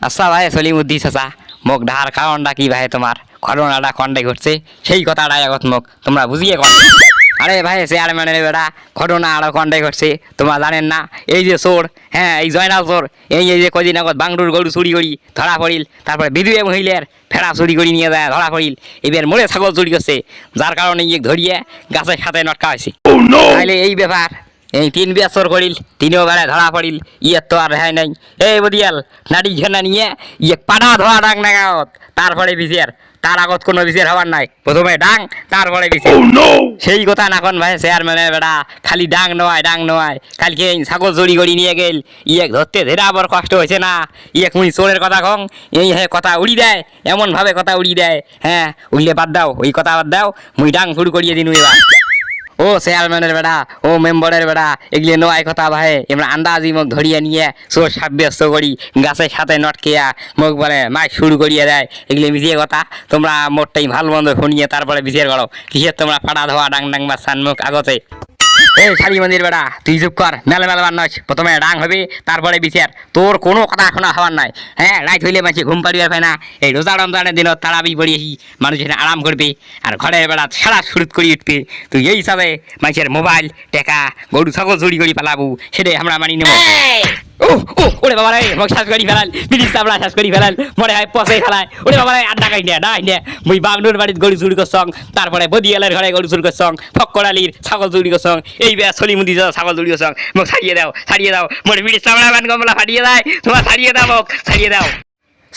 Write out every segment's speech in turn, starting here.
আচ্ছা ভাই সলিমুদ্দি চাচা। মোক ধার কারণটা কি ভাই তোমার ঘটনাটা কন্ডে ঘটছে। সেই কথাটা আগত মোক তোমরা বুঝিয়ে কর আরে ভাই চেয়ারম্যানের বেটা ঘটনা আরও কন্ডে ঘটছে। তোমরা জানেন না এই যে চোর হ্যাঁ এই জয়নাল চোর এই এই যে কদিন আগত বাংলুর গরু চুরি করি ধরা পড়িল তারপরে বিধুয়ে মহিলার ফেরা চুরি করি নিয়ে যায় ধরা পড়িল এবার মোড়ে ছাগল চুরি করছে যার কারণে ইয়ে ধরিয়ে গাছের সাথে নটকা হয়েছে তাহলে এই ব্যাপার এই তিন বছর করিল তিনও বেড়ায় ধরা পড়িল ইয়ে তো আর রেহাই নাই। এই বদিয়াল নাড়ি ঘেনা নিয়ে ইয়ে পাড়া ধোয়া ডাং ডাঙাওত তারপরে বিচার তার আগত কোনো বিচার হবার নাই। প্রথমে ডাং তারপরে বিচার। সেই কথা নাখন ভাই চেয়ারম্যানের বেড়া খালি ডাং নয় ডাং নয় কালকে এই ছাগল চুরি করি নিয়ে গেল ইয়ে ধরতে ধেরা বড় কষ্ট হয়েছে না। ইয়ে মুই চোরের কথা কং এই হ্যাঁ কথা উড়ি দেয় এমন ভাবে কথা উড়ি দেয়। হ্যাঁ উড়লে বাদ দাও ওই কথা বাদ দাও মুই ডাং শুরু করিয়ে দিন এবার। ও চেয়ারম্যানের বেড়া, ও মেম্বরের বেড়া, এগুলি নয় কথা ভাই এমন আন্দাজি মুখ ধরিয়ে নিয়ে সো সাব্যস্ত করি গাছের সাথে নটকিয়া, মুখ বলে মাইক শুরু করিয়ে দেয়। এগুলি মিশিয়ে কথা, তোমরা মোটটাই ভালো মন্দ শুনিয়ে তারপরে বিচার করো। কিসের তোমরা ফাটা ধোয়া ডাং ডাং বা সানমুখ আগতে? এই শালি মন্দির বেড়া, তুই চুপ কর, মেলা মেলাবার নয় প্রথমে ডাং হবে, তারপরে বিচার। তোর কোনো কথা শোনা হওয়ার নাই। হ্যাঁ রাইত হইলে মাছি ঘুম পাড়ি পায় না। এই রোজা রমজানের দিনত তারাবি পড়িয়েছি মানুষ আরাম করবে। আর ঘরের বেড়া সারা সুরত করি উঠবে। তুই এই হিসাবে মানুষের মোবাইল, টেকা, গরু, ছাগল চুরি করি পালাবো, সেটাই আমরা মানি নেব। ও ও ওরে বাবা রে মোক শ্বাস করি ফেলাল, বিড়ির চামড়া শ্বাস করি ফেলাল, মনে হয় পচে ফেলায় ওরে বাবা রে আর ডাকাই নে ডাই নে। মুই বাগনুর বাড়িত গরু চুরি করছং, তারপরে বদিয়ালের ঘরে গরু চুরি করছং ফক্কড়ালির ছাগল চুরি করছং, এই বেয়া বে সলিমুদি ছাগল চুরি করছং, মোক ছাড়িয়ে দাও ছাড়িয়ে দাও। মোর বিড়ির চামড়া বান গমলা ফাটিয়ে দেয় তোমার ছাড়িয়ে দাও, মোক, ছাড়িয়ে দাও।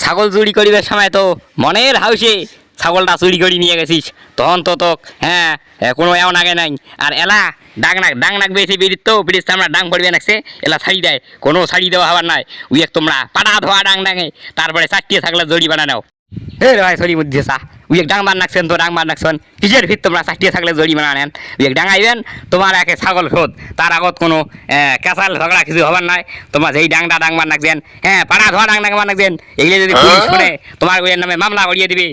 ছাগল চুরি করিবার সময় তো মনের হাউসে ছাগলটা চুরি করে নিয়ে গেছিস। তখন তো তোক হ্যাঁ কোনো এমন আগে নাই। আর এলা ডাং নাক ডাং নাক বেশি বেরিত তো বিড়ির আমরা ডাং পড়বে নাকছে এলা ছাড়ি দেয় কোনো ছাড়ি দেওয়া হবার নাই। উই এক তোমরা পাটা ধোয়া ডাং ডাঙে তারপরে চারটিয়ে থাকলে জড়ি বানা নাও। হে রে ভাই সরি মধ্যে চা উই এক ডাং বার নাকছেন তো ডাং বার নাকছেন কিসের ভিত তোমরা চারটিয়ে থাকলে জড়ি বানা নেন? উই এক ডাঙাইবেন তোমার একে ছাগল শোধ। তার আগত কোনো কেঁচাল ঝগড়া কিছু হবার নাই। তোমার যেই ডাংটা ডাং বার নাকছেন হ্যাঁ পাড়া ধোয়া ডাং ডাং বার নাকছেন এগুলো যদি পুলিশ শুনে তোমার নামে মামলা করিয়ে দিবে।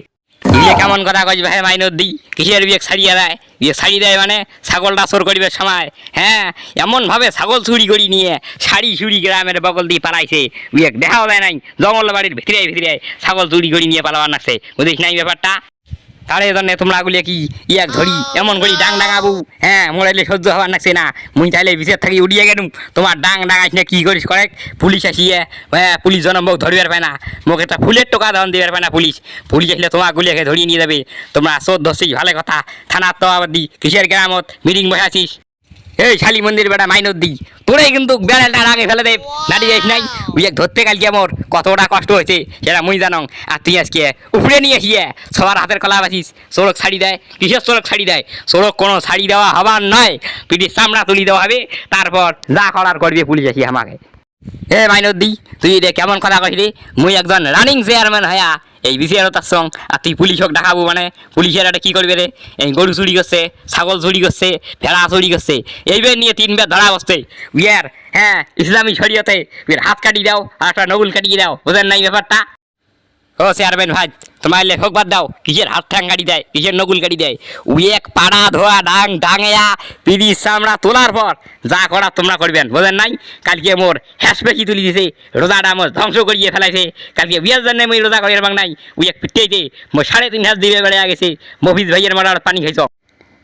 বিয়ে কেমন কথা কইস ভাই মাইনত দি, কিসের বিয়ে ছাড়িয়ে দেয়? বিয়ে ছাড়িয়ে দেয় মানে ছাগলটা চোর করিবে সময়। হ্যাঁ এমন ভাবে ছাগল চুরি করি নিয়ে শাড়ি চুরি গ্রামের বগল দিয়ে পালাইছে। বিয়ে দেখাও দেয় নাই জঙ্গল বাড়ির ভিতরে ভিতরে ছাগল চুরি করি নিয়ে পালাবার নাকছে বুঝিস নাই ব্যাপারটা? তার জন্য তোমরা গুলি কি ইয়াক ধরি? এমন করি ডাং ডাঙাবু হ্যাঁ মোড়াইলে সহ্য হওয়ার লাগছে না। মুই তাহলে ভিতর থাকি উড়িয়ে গেলুম। তোমার ডাং ডাঙাইস না কি করিস করে পুলিশ আসিয়ে হ্যাঁ পুলিশ জন মোক ধরিবার পায় না। মোক একটা ফুলের টোকা ধন দিবার পায় না পুলিশ। পুলিশ আসলে তোমার গুলিয়াকে ধরিয়ে নিয়ে যাবে। তোমরা চোদ্দ ধরছিস ভালো কথা। থানার তো দি কিসের গ্রামত? মিটিং বসাছিস এই শালি মন্দির বেটা মাইনত দি তোরাই কিন্তু বেড়ালটা আগে ফেলে দে দাঁড়িয়ে নাই। ওই এক ধরতে কালকে আমার কতটা কষ্ট হয়েছে, সেটা মুই জানং। আর তুই আজকে উপরে নিয়ে আসিয়ে সবার হাতের কলা বাসিস সড়ক ছাড়ি দেয়, কিসের সড়ক ছাড়ি দেয়? সড়ক কোনো ছাড়ি দেওয়া হবার নয় পিঠির চামড়া তুলি দেওয়া হবে, তারপর যা করার করবে পুলিশ আসি আমাকে। এ মাইনত দি তুই রে কেমন কথা কইলি মুই একজন রানিং চেয়ারম্যান হয়া এই বিচারত তার সং আর তুই পুলিশক দেখাবো মানে। পুলিশের একটা কি করবে রে এই গরু চুরি করছে ছাগল চুরি করছে ভেড়া চুরি করছে এইবার নিয়ে তিন বের ধরা বসছে বিয়ার হ্যাঁ ইসলামী শরীয়তে হাত কাটিয়ে দাও আর একটা নগুল কাটিয়ে দাও। ওদের নাই ব্যাপারটা ও চেয়ারম্যান ভাই, তোমার লেখক বাদ দাও। কিসের হাত ঠ্যাং গাড়ি দেয়, কিসের নগুল গাড়ি দেয়? উই এক পাড়া ধোয়া ডাং ডাঙেয়া পিড়ি চামড়া তোলার পর যা করার তোমরা করবেন, বোঝেন নাই? কালকে মোর হ্যাস পেশি তুলি দিছে, রোজাটা মোর ধ্বংস করিয়ে ফেলাইছে। কালকে বিয়ার জন্য মই রোজা করিয়ে বাং নাই উই এক পিটেইতে মোর সাড়ে তিন হাত দিবে বেড়ে গেছে, মফিজ ভাইয়ের মারার পানি খাইছ।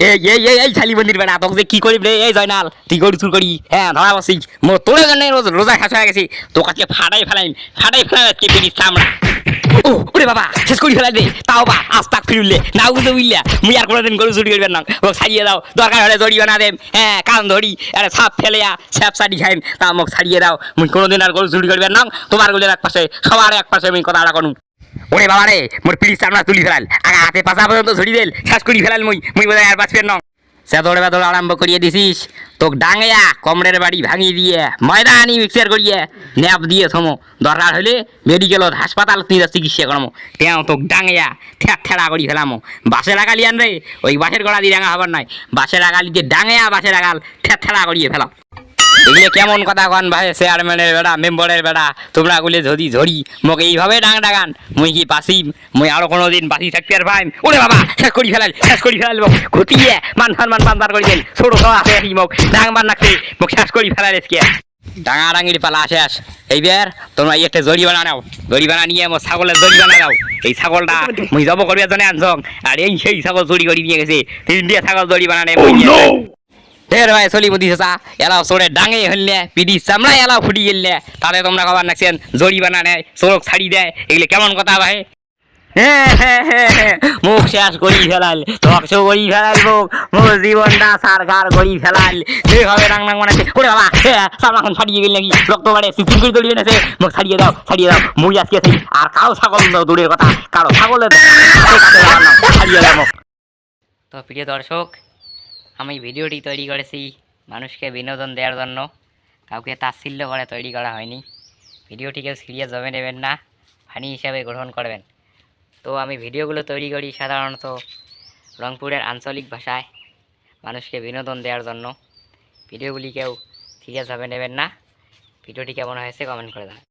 এই এই এই এই শালি বেড়া, তোকে যে কি করিব রে, এই জয়নাল, তুই গরু চুর করি হ্যাঁ ধরা বসি মোর তোর জন্য রোজ খাস গেছে, তোকে ফাটাই ফেলাইম, ফাটাই ফেলাই আজকে পিড়ি চামড়া। ও, ওরে বাবা, শেষ করি ফেলাই দে। তাও বা আজ তাক ফিরুলে না বুঝতে বুঝলা মুই আর কোনোদিন গরু চুরি করবেন না। ও, ছাড়িয়ে দাও, দরকার হলে জড়িয়ে না দেম হ্যাঁ কান ধরি, আরে সাপ ফেলেয়া স্যাপ সারি খাইম তা মোক ছাড়িয়ে দাও। মুই কোনোদিন আর গরু চুরি করবেন না, তোমার গুলির এক পাশে, সবার এক পাশে আমি কথাটা করুন ওরে বাবা রে মোর পিড়ি চামড়া তুলি ফেলাল। আগা হাতে পাশা পর্যন্ত ঝরি দেল, শেষ করি ফেলাল মুই মুই বোধহয় আর বাঁচবেন না। সেদড়ে বেদড় আরম্ভ করিয়ে দিছিস। তোক ডাঙেয়া কমরের বাড়ি ভাঙি দিয়ে ময়দা আনি মিক্সার করিয়ে ন্যাপ দিয়ে থমো। দরকার হলে মেডিকেল হাসপাতাল নিয়ে চিকিৎসা করমো। তেও তোক ডাঙেয়া ঠেক ঠেড়া করি ফেলামো। বাসের আগালি আন রে ওই বাসের গড়া দিয়ে ডাঙা হবার নয় বাসের আগালি যে ডাঙেয়া বাসের আগাল ঠেক ঠেড়া করিয়ে ফেলাম এগুলো কেমন কথা কন ভাই? চেয়ারম্যানের বেড়া মেম্বারের বেড়া তোমরা গুলে ধরি ধরি মোক এইভাবে ডাং ডাগান মুই কি বাসি মুই আরও কোনো দিন বাসি থাকতে আর ভাই? ওরে বাবা শেষ করি ফেলাল শেষ করি ফেলাল মোক ঘটিয়ে মান মান মান বান্দার করি দেন। ছোট খাওয়া আছে মোক ডাং মান নাকছে মোক শেষ করি ফেলাল আজকে ডাঙাডাঙির পালা শেষ। এইবার তোমরা একটা জরিমানা নাও। জরিমানা নিয়ে আমার ছাগলের জরিমানা দাও এই ছাগলটা মুই জব করবে জনে আনছং। আর এই সেই ছাগল চুরি করে নিয়ে গেছে। তিন দিয়ে ছাগল জরিমানা নেই মুই নিয়ে যাই। ভাই চলি বুদ্ধি চাচা এলাও চোরে ডাঙে হইলে পিডি চামড়া এলাও ফুটি গেলে তাহলে তোমরা খবর নাকছেন জরিমানা নেয় চোরক ছাড়ি দেয় এগুলো কেমন কথা ভাই মুখ শেষ করি ফেলাল ধ্বংস করি ফেলাল মুখ জীবনটা সারকার করি ফেলাল যেভাবে রাং রাং ওরে বাবা ছাড়িয়ে গেল নাকি রক্ত বাড়ে করে মুখ ছাড়িয়ে দাও ছাড়িয়ে দাও মুই আজকে আর কারও ছাগল দূরের কথা কারও ছাগলের ছাড়িয়ে দাও মুখ তো প্রিয় দর্শক আমি ভিডিওটি তৈরি করেছি মানুষকে বিনোদন দেওয়ার জন্য। কাউকে তাচ্ছিল্য করে তৈরি করা হয়নি। ভিডিওটি কেউ সিরিয়াস ভাবে নেবেন না, ফানি হিসাবে গ্রহণ করবেন। তো আমি ভিডিওগুলো তৈরি করি সাধারণত রংপুরের আঞ্চলিক ভাষায়, মানুষকে বিনোদন দেওয়ার জন্য। ভিডিওগুলি কেউ সিরিয়াসভাবে নেবেন না। ভিডিওটি কেমন হয়েছে কমেন্ট করে দেন